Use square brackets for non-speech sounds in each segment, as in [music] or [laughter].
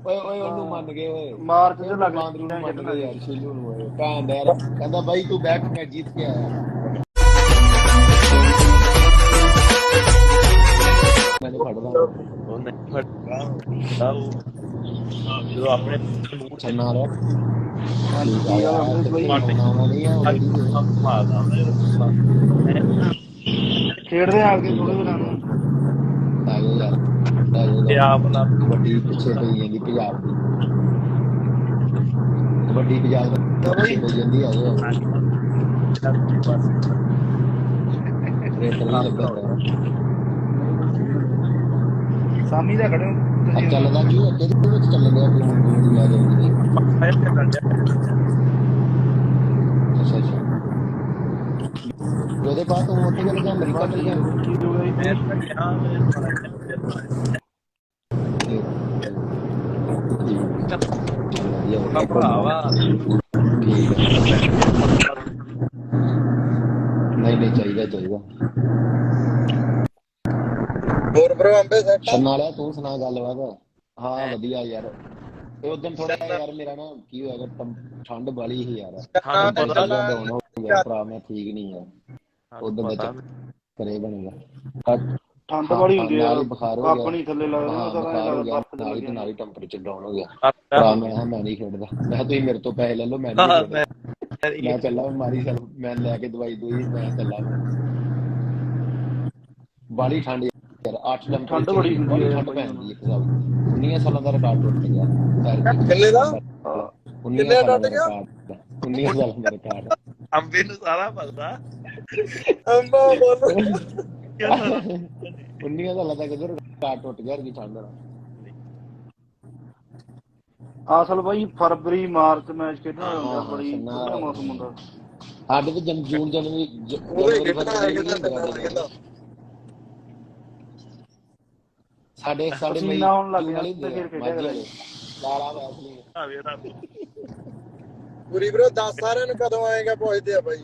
ਓਏ ਓਏ ਉਹਨੂੰ ਮੰਨ ਗਏ ਓਏ। ਮਾਰਚ ਚ ਲੱਗ ਬਾਂਦਰੂ ਨੂੰ ਮੰਨ ਗਏ ਯਾਰ ਸ਼ੀਲੂ ਨੂੰ ਓਏ। ਭੈਣ ਦਾ ਯਾਰ ਕਹਿੰਦਾ ਬਾਈ ਤੂੰ ਬੈਠ ਮੈਂ ਜਿੱਤ ਕੇ ਆਇਆ। ਮੈਨੂੰ ਫੜਦਾ। ਉਹ ਨਹੀਂ ਫੜਦਾ ਉਹ ਜਦੋਂ ਆਪਣੇ ਮੂੰਹ ਚ ਚੰਨਾ ਆ ਆ ਖੇਡਦੇ ਆ ਕੇ ਥੋੜੇ ਦਿਨਾਂ ਨੂੰ। ਆਜੋ ਯਾਰ। ਤੇ। ਆਪ ਨਾਲ ਕਬੱਡੀ ਪਿੱਛੇ ਪਈ ਜਾਂਦੀ ਪੰਜਾਬ ਦੀ। ਕਬੱਡੀ ਪੰਜਾਬ ਦੀ ਪਿੱਛੇ ਪਈ ਜਾਂਦੀ ਜੋ ਰੇਟ ਲੱਗਾ ਹੋਇਆ। ਸਾਮੀ ਦਾ ਖੜੇ ਹੋ। ਚੱਲਦਾ ਕੀ ਅੱਗੇ ਦੇ ਵਿੱਚ ਚੱਲਣ ਡਿਆ ਕੋਈ ਮੂਵੀ ਆ ਜਾਂਦੀ ਅੱਛਾ ਅੱਛਾ। ਉਹਦੇ ਬਾਅਦ ਤੂੰ ਉੱਥੇ ਚਲ ਗਿਆ ਅਮਰੀਕਾ ਚਲ ਗਿਆ। ਕੀ ਹੋ ਭਰਾਵਾ। ਠੀਕ ਹੈ ਨਹੀਂ ਨਹੀਂ ਚਾਹੀਦਾ ਚਾਹੀਦਾ। ਹੋਰ ਬ్రో ਅੰਬੇ ਸੈਟ ਲਿਆ ਤੂੰ ਸੁਣਾ ਗੱਲਬਾਤ। ਹਾਂ ਵਧੀਆ ਯਾਰ। ਤੇ ਉਦੋਂ ਥੋੜਾ ਯਾਰ ਮੇਰਾ ਨਾ ਕੀ ਹੋਇਆ ਕਿ ਠੰਡ ਵਾਲੀ ਸੀ ਯਾਰ। ਪਤਾ ਪਤਾ ਹੋ ਗਿਆ ਭਰਾ ਮੈਂ ਠੀਕ ਨਹੀਂ ਯਾਰ ਉਦੋਂ ਦਾ ਪਤਾ ਕਰੇ ਬਣੇਗਾ। ਠੰਡ ਬੜੀ ਹੁੰਦੀ ਹੀ ਬੁਖਾਰ ਹੋ ਗਿਆ। ਆਪਣੀ ਥੱਲੇ ਲੱਗਦਾ ਹਾਂ ਹੋ ਬਰਫ਼ ਨਾਲ ਹੀ ਨਾਲ ਹੀ ਟੈਂਪਰੇਚਰ ਡਾਊਨ ਹੋ ਗਿਆ। ਭਰਾ ਮੈਂ ਮੈਂ ਨਹੀਂ ਖੇਡਦਾ। ਮੈਂ ਕਿਹਾ ਤੁਸੀਂ ਮੇਰੇ ਤੋਂ ਪੈਸੇ ਲੈ ਲਓ ਮੈਂ ਨਹੀਂ ਮੈਂ ਚੱਲਾ ਮਾਰੀ ਚੱਲ ਮੈਂ ਲੈ ਕੇ ਦਵਾਈ ਦੂਈ ਮੈਂ ਚੱਲਾ। ਬਾਲੀ ਠੰਡ ਯਾਰ 8 ਟੈਂਪਰੇਚਰ ਠੰਡ ਬੜੀ ਹੁੰਦੀ ਹੈ ਠੰਡ ਪੈਂਦੀ ਇੱਕ ਹਿਸਾਬ ਦੀ। 19 ਸਾਲਾਂ ਦਾ ਰਿਕਾਰਡ ਟੁੱਟ ਗਿਆ। ਕਿੰਨੇ ਦਾ? 19 ਕਿੰਨੇ ਸਾਲਾਂ ਟੁੱਟ ਗਿਆ? record, 19 ਸਾਲਾਂ ਦਾ ਰਿਕਾਰਡ ਅੰਬੇ ਨੂੰ ਸਾਰਾ ਪਤਾ। [laughs] ਅੰਬਾ ਬੋਲ। [laughs] 19 ਸਾਲਾਂ ਦਾ ਕਿਧਰ ਰਿਕਾਰਡ ਟੁੱਟ ਗਿਆ ਜੀ ਠੰਡ ਦਾ ਅਸਲ ਬਾਈ ਫਰਵਰੀ ਮਾਰਚ ਮੈਚ ਖੇਡਣਾ ਹੁੰਦਾ ਬੜੀ ਠੰਡਾ ਮੌਸਮ ਹੁੰਦਾ। ਸਾਡੇ ਤੇ ਜਨ ਜੂਨ ਜਨਵਰੀ ਜਨਵਰੀ, ਫਰਵਰੀ ਨਹੀਂ ਸਾਡੇ ਸਾਡੇ ਮਈ ਆਉਣ ਲੱਗ ਜਾਂਦਾ, ਫਿਰ ਆ, ਖੇਡਿਆ ਵਾਲੇ। ਲਾਲਾ ਵੈਸਲੀ ਆਵੇ ਰੱਬ ਪੂਰੀ ਬ్రో ਦੱਸ ਸਾਰਿਆਂ ਨੂੰ ਕਦੋਂ ਆਏਗਾ ਪੁੱਛਦੇ ਆ ਬਾਈ।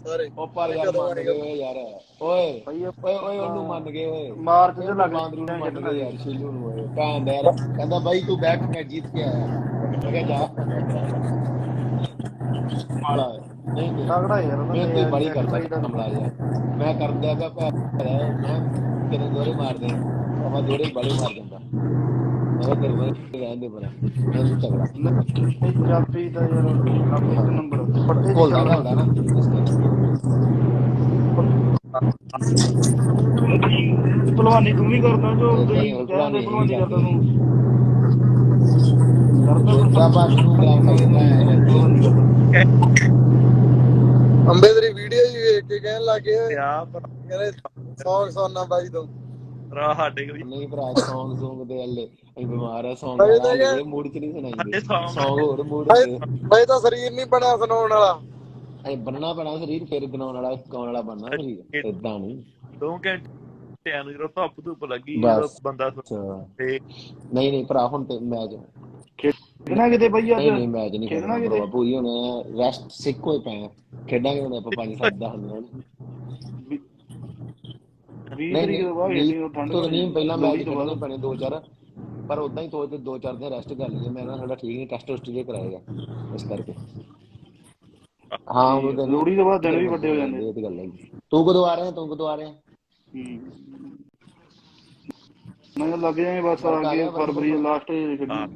ਸਾਰੇ। ਉਹ ਪਰ ਯਾਰ ਕਦੋਂ ਮੰਨ ਆਏਗਾ? ਗਏ ਓਏ ਯਾਰ। ਓਏ ਬਾਈ ਓਏ ਓਏ ਉਹਨੂੰ ਮੰਨ ਗਏ ਓਏ। ਮਾਰਚ ਚ ਲੱਗ ਬਾਂਦਰੂ ਨੂੰ ਮੰਨ ਗਏ ਯਾਰ ਸ਼ੀਲੂ ਨੂੰ ਓਏ। ਭੈਣ ਦਾ ਯਾਰ ਕਹਿੰਦਾ ਬਾਈ ਤੂੰ ਬੈਠ ਮੈਂ ਜਿੱਤ ਕੇ ਆਇਆ। ਮੈਂ ਕਿਹਾ ਜਾ। ਮਾਲਾ ਨਹੀਂ ਨਹੀਂ। ਤਗੜਾ ਯਾਰ ਉਹਦਾ ਮੈਂ ਤੇ ਯਾਰ, ਬੜੀ ਕਰਦਾ ਯਾਰ। ਮੈਂ ਕਰਦਾ ਪਿਆ ਭੈਣ ਮੈਂ ਤੇਰੇ ਦੋਰੇ ਮਾਰਦੇ ਆਪਾਂ ਦੋਰੇ ਬੜੇ ਮਾਰ ਜਾਂਦਾ ਮੈਂ ਕਿਹਾ ਤੇਰੇ ਨਾਲ ਰਹਿਣ ਦੇ ਬਣਾ ਮੈਂ ਨਹੀਂ ਤਗੜਾ ਪੰਜਾਬੀ ਦਾ ਯਾਰ ਆਪਣੀ ਇੱਕ ਨੰਬਰ ਪੱਟੇ ਹੁੰਦਾ ਨਾ ਭਲਵਾਨੀ ਤੂੰ ਵੀ ਕਰਦਾ ਜੋ ਤੁਸੀਂ ਭਲਵਾਨੀ ਕਰਦਾ ਤੂੰ। ਕਰਦਾ ਅੰਬੇ ਤੇਰੀ ਵੀਡੀਓ ਹੀ ਵੇਖ ਕੇ ਕਹਿਣ ਲੱਗੇ ਆ ਪਰ ਕਹਿੰਦੇ ਸੌਂਗ ਸੁਣਨਾ ਬਾਈ ਤੋਂ। ਭਰਾ ਸਾਡੇ ਕੋਈ ਨਹੀਂ ਭਰਾ ਸੌਂਗ ਸੌਂਗ ਦੇ ਹੱਲੇ। ਅਸੀਂ ਬਿਮਾਰ ਆ ਸੌਂਗ ਦੇ ਮੂਡ ਚ ਨਹੀਂ ਸੁਣਾਈਏ ਸੌਂਗ ਹੋਰ ਮੂਡ ਬਈ ਤਾਂ ਸਰੀਰ ਨਹੀਂ ਬਣਿਆ ਸੁਣਾਉਣ ਵਾਲਾ। ਅਸੀਂ ਬਣਨਾ ਪੈਣਾ ਸਰੀਰ ਫਿਰ ਗਨਾਉਣ ਵਾਲਾ ਗਾਉਣ ਵਾਲਾ ਬਣਨਾ ਸਰੀਰ। ਇਦਾਂ ਨਹੀਂ। ਦੋ ਘੰਟੇ ਟੈਨ ਜਦੋਂ ਧੁੱਪ ਧੁੱਪ ਲੱਗੀ ਬੰਦਾ ਤੇ ਨਹੀਂ ਨਹੀਂ ਭਰਾ ਹੁਣ ਤੇ ਮੈਚ ਖੇਡਣਾ ਕਿਤੇ ਬਈ ਅੱਜ? ਨਹੀਂ ਮੈਚ ਨਹੀਂ ਖੇਡਣਾ ਕਿਤੇ? ਪੂਰੀ ਹੁਣ ਰੈਸਟ ਸਿੱਕ ਹੋਏ ਪਏ ਖੇਡਾਂਗੇ ਹੁਣ ਆਪਾਂ 5 7 10 ਮਿੰਟ 20 ਤਰੀਕ ਤੋਂ ਬਾਅਦ ਇੰਨੀ ਠੰਡ ਤੋਂ ਨਹੀਂ ਪਹਿਲਾਂ ਮੈਚ ਖੇਡਣੇ ਪੈਣੇ ਦੋ ਚਾਰ ਪਰ ਉਦਾਂ ਹੀ ਤੋਚ ਦੋ ਚਾਰ ਦਿਨ ਰੈਸਟ ਕਰ ਲਈਏ ਮੈਂ ਨਾ ਸਾਡਾ ਠੀਕ ਨਹੀਂ ਟੈਸਟ ਟੈਸਟ ਜੇ ਕਰਾਏਗਾ ਇਸ ਕਰਕੇ। ਹਾਂ ਉਹ ਦਿਨ ਲੋੜੀ ਤੋਂ ਬਾਅਦ ਦਿਨ ਵੀ ਵੱਡੇ ਹੋ ਜਾਂਦੇ ਇਹ ਤੇ ਗੱਲ ਹੈ ਤੂੰ ਕਦੋਂ ਆ ਰਿਹਾ ਤੂੰ ਕਦੋਂ ਆ ਰਿਹਾ? ਮੈਂ ਲੱਗ ਜਾਏ ਬਸ ਆ ਗਏ ਫਰਵਰੀ ਲਾਸਟ ਹਾਂ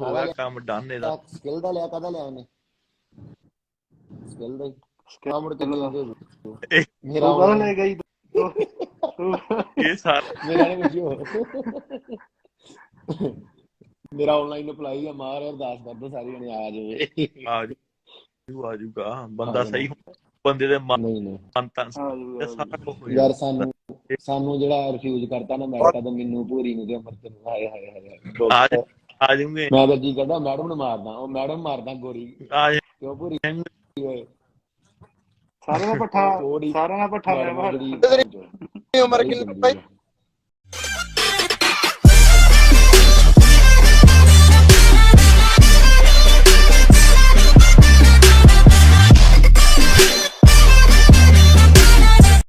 ਹੋਇਆ ਕੰਮ ਡਨ ਇਹਦਾ। ਸਕਿੱਲ ਦਾ ਲਿਆ ਕਦਾ ਲਿਆ ਉਹਨੇ? ਸਕਿੱਲ ਦਾ ਹੀ। ਕੰਮ ਮੁੜ ਕੇ ਮੇਰਾ ਉਹ ਲੈ ਗਈ ਸਾਰਾ ਮੇਰਾ ਨਹੀਂ ਕੁਝ ਮੇਰਾ ਆਨਲਾਈਨ ਅਪਲਾਈ ਆ ਮਾਰ ਅਰਦਾਸ ਕਰਦਾ ਸਾਰੀ ਜਣੇ ਆ ਜਾਵੇ। ਆ ਜੂ ਆ ਜੂਗਾ ਬੰਦਾ ਸਹੀ ਬੰਦੇ ਦੇ ਮਨ ਨਹੀਂ ਨਹੀਂ। ਮਨ ਤਾਂ ਯਾਰ ਸਾਨੂੰ ਸਾਨੂੰ ਜਿਹੜਾ ਰਿਫਿਊਜ਼ ਕਰਤਾ ਨਾ ਮੈਂ ਤਾਂ ਮੈਨੂੰ ਪੂਰੀ ਨੂੰ ਤੇ ਅਮਰਤ ਨੂੰ ਹਾਏ ਹਾਏ ਹਾਏ ਆ ਜਾ- ਆ ਜੂਗੇ ਮੈਂ ਤਾਂ ਜੀ ਕਹਿੰਦਾ ਮੈਡਮ ਨੂੰ ਮਾਰਦਾ ਉਹ ਮੈਡਮ ਮਾਰਦਾ ਗੋਰੀ। ਆ ਜਾ- ਕਿਉਂ ਪੂਰੀ ਓਏ। [laughs] ਸਾਰਿਆਂ ਦਾ ਪੱਠਾ ਸਾਰਿਆਂ ਦਾ ਪੱਠਾ ਜਿਹੜੀ ਉਮਰ ਕਿੰਨੀ ਬਾਈ?